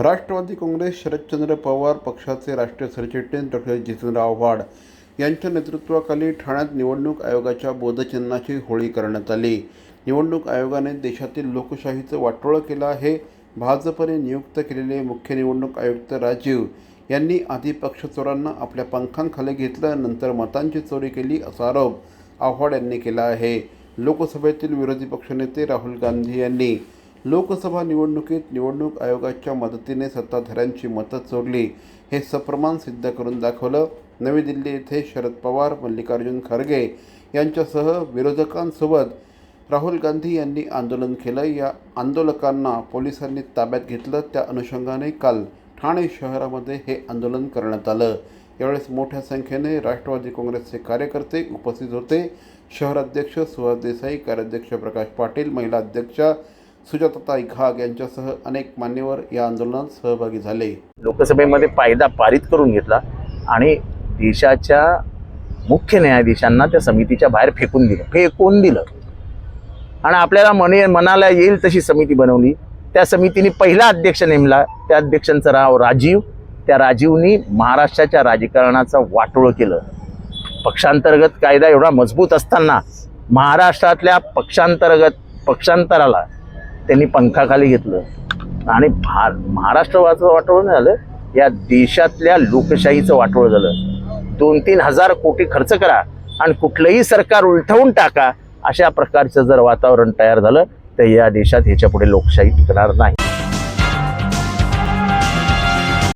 राष्ट्रवादी काँग्रेस शरदचंद्र पवार पक्षाचे राष्ट्रीय सरचिटणीस डॉक्टर जितेंद्र आव्हाड यांच्या नेतृत्वाखाली ठाण्यात निवडणूक आयोगाच्या बोधचिन्हाची होळी करण्यात आली. निवडणूक आयोगाने देशातील लोकशाहीचं वाटोळं केलं आहे. भाजपने नियुक्त केलेले मुख्य निवडणूक आयुक्त राजीव यांनी आधी पक्षचोरांना आपल्या पंखांखाली घेतलं नंतर मतांची चोरी केली असा आरोप आव्हाड यांनी केला आहे. लोकसभेतील विरोधी पक्षनेते राहुल गांधी यांनी लोकसभा निवडणुकीत निवडणूक आयोगाच्या मदतीने सत्ताधाऱ्यांची मतं चोरली हे सप्रमाण सिद्ध करून दाखवलं. नवी दिल्ली येथे शरद पवार मल्लिकार्जुन खरगे यांच्यासह विरोधकांसोबत राहुल गांधी यांनी आंदोलन केलं. या आंदोलकांना पोलिसांनी ताब्यात घेतलं. त्या अनुषंगाने काल ठाणे शहरामध्ये हे आंदोलन करण्यात आलं. यावेळेस मोठ्या संख्येने राष्ट्रवादी काँग्रेसचे कार्यकर्ते उपस्थित होते. शहराध्यक्ष सुहास देसाई कार्याध्यक्ष प्रकाश पाटील महिला अध्यक्षा सुजाताताई घाग यांच्यासह अनेक मान्यवर या आंदोलनात सहभागी झाले. लोकसभेमध्ये कायदा पारित करून घेतला आणि देशाच्या मुख्य न्यायाधीशांना त्या समितीच्या बाहेर फेकून दिलं. फेकून दिलं. आणि आपल्याला मने मनाला येईल तशी समिती बनवली. त्या समितीने पहिला अध्यक्ष नेमला. त्या अध्यक्षांचं नाव राजीव. त्या राजीवनी महाराष्ट्राच्या राजकारणाचं वाटोळं केलं. पक्षांतर्गत कायदा एवढा मजबूत असताना महाराष्ट्रातल्या पक्षांतर्गत पक्षांतराला त्यांनी पंखाखाली घेतलं. आणि भा महाराष्ट्रवाचं वाटोळं नाही झालं या देशातल्या लोकशाहीचं वाटोळं झालं. दोन तीन हजार कोटी खर्च करा आणि कुठलंही सरकार उलटवून टाका अशा प्रकारचं जर वातावरण तयार झालं तर या देशात ह्याच्या पुढे लोकशाही टिकणार नाही.